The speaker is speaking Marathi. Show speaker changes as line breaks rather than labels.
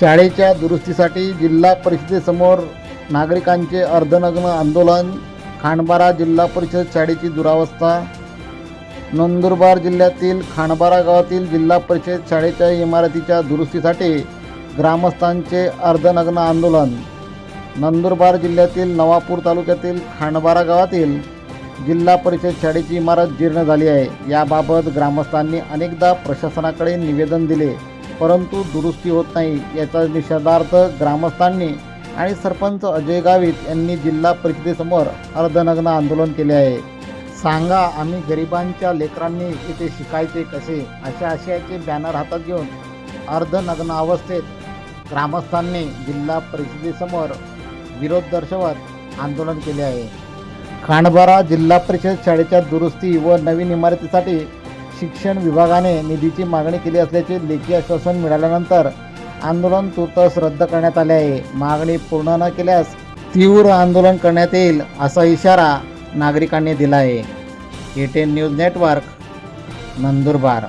शाळेच्या दुरुस्तीसाठी जिल्हा परिषदेसमोर नागरिकांचे अर्धनग्न आंदोलन खांडबारा जिल्हा परिषद शाळेची दुरावस्था नंदुरबार जिल्ह्यातील खांडबारा गावातील जिल्हा परिषद शाळेच्या इमारतीच्या दुरुस्तीसाठी ग्रामस्थांचे अर्धनग्न आंदोलन. नंदुरबार जिल्ह्यातील नवापूर तालुक्यातील खांडबारा गावातील जिल्हा परिषद शाळेची इमारत जीर्ण झाली आहे. याबाबत ग्रामस्थांनी अनेकदा प्रशासनाकडे निवेदन दिले. परंतु दुरुस्ती होत नाही याचा निषेधार्थ ग्रामस्थांनी आणि सरपंच अजय गावित यांनी जिल्हा परिषदेसमोर अर्धनग्न आंदोलन केले आहे. सांगा आम्ही गरिबांच्या लेकरांनी इथे शिकायचे कसे? अशा आशयाचे बॅनर हातात घेऊन अर्धनग्न अवस्थेत ग्रामस्थांनी जिल्हा परिषदेसमोर विरोध दर्शवत आंदोलन केले आहे. खांडबारा जिल्हा परिषद शाळेच्या दुरुस्ती व नवीन इमारतीसाठी शिक्षण विभागाने निधीची मागणी केली असल्याचे लेखी आश्वासन मिळाल्यानंतर आंदोलन तुर्तास रद्द करण्यात आले आहे. मागणी पूर्ण न केल्यास तीव्र आंदोलन करण्यात येईल असा इशारा नागरिकांनी दिला आहे A ten news network Nandurbar.